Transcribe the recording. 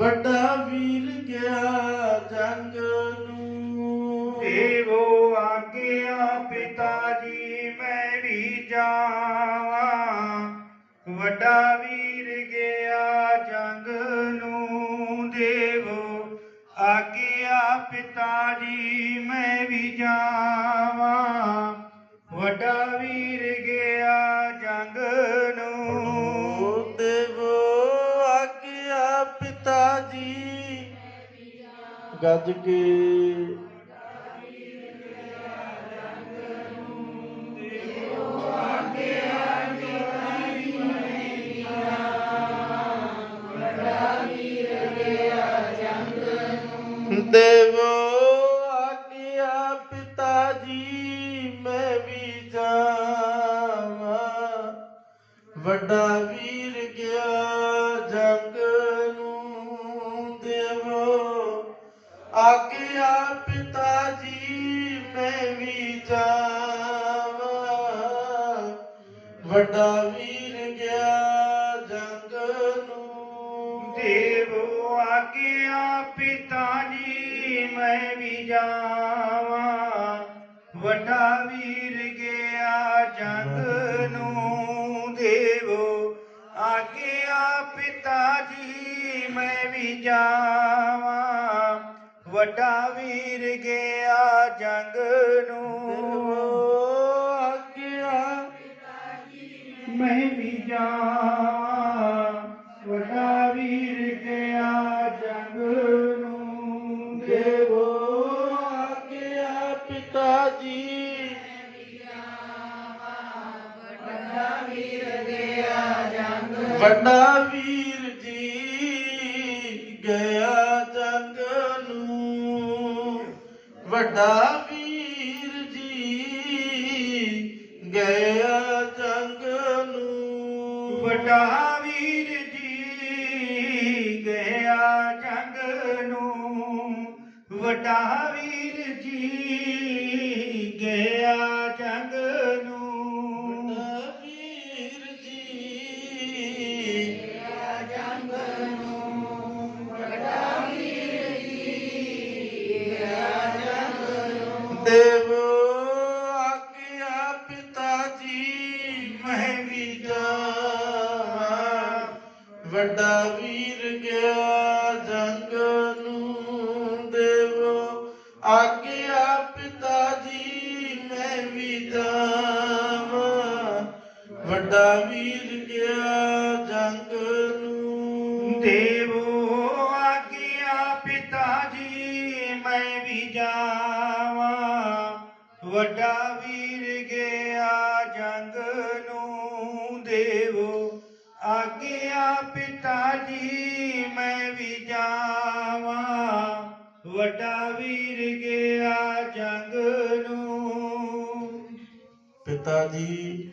ਵੱਡਾ ਵੀਰ ਗਿਆ ਜੰਗ ਨੂੰ। ਦੇਵੋ ਆਗਿਆ ਪਿਤਾ ਜੀ, ਮੈਂ ਵੀ ਜਾਵਾਂ। ਵੱਡਾ ਵੀਰ ਗਿਆ ਜੰਗ ਨੂੰ। ਦੇਵੋ ਆਗਿਆ ਪਿਤਾ ਜੀ, ਮੈਂ ਵੀ ਜਾਵਾਂ। ਵੱਡਾ ਵੀਰ ਗੱਜ ਕੇ। ਦੇਵੋ ਆਗਿਆ ਪਿਤਾ ਜੀ ਮੈਂ ਵੀ ਜਾਵਾਂ। ਵੱਡਾ ਵੀਰ ਵੱਡਾ ਵੀਰ ਗਿਆ ਜੰਗ ਨੂੰ। ਦੇਵੋ ਆਗਿਆ ਪਿਤਾ ਜੀ, ਮੈਂ ਵੀ ਜਾਵਾਂ। ਵੱਡਾ ਵੀਰ ਗਿਆ ਜੰਗ ਨੂੰ। ਦੇਵੋ ਆਗਿਆ ਪਿਤਾ ਜੀ, ਮੈਂ ਵੀ ਜਾਵਾਂ। ਵੱਡਾ ਵੀਰ ਗਿਆ ਜੰਗ ਨੂੰ। ਮੈਂ ਵੀ ਜਾਵਾਂ ਵੱਡਾ ਵੀਰ ਗਿਆ ਜੰਗ ਨੂੰ ਦੇਵੋ? ਆਗਿਆ ਪਿਤਾ ਜੀ, ਵੱਡਾ ਵੀਰ ਜੀ, ਗਿਆ ਜੰਗ ਨੂੰ, ਵੱਡਾ ਨੂੰ ਵੀਰ ਜੀ ਗਿਆ ਜੰਗ ਨੂੰ ਵੱਡਾ ਵੀਰ ਜੀ ਵੱਡਾ ਵੀਰ ਗਿਆ, ਜੰਗ ਨੂੰ ਦੇਵੋ। ਆਗਿਆ ਪਿਤਾ ਜੀ, ਮੈਂ ਵੀ ਜਾਵਾਂ। ਵੱਡਾ ਵੀਰ ਗਿਆ, ਜੰਗ ਨੂੰ ਦੇਵੋ। ਆਗਿਆ ਪਿਤਾ ਜੀ, ਮੈਂ ਵੀ ਜਾਵਾਂ। ਵੱਡਾ ਵੀਰ ਗਿਆ, ਜੰਗ ਨੂੰ ਦੇਵੋ। ਆਗਿਆ ਪਿਤਾ ਜੀ ਮੈਂ ਵੀ ਜਾਵਾਂ। ਵੱਡਾ ਵੀਰ ਗਿਆ ਜੰਗ ਨੂੰ। ਪਿਤਾ ਜੀ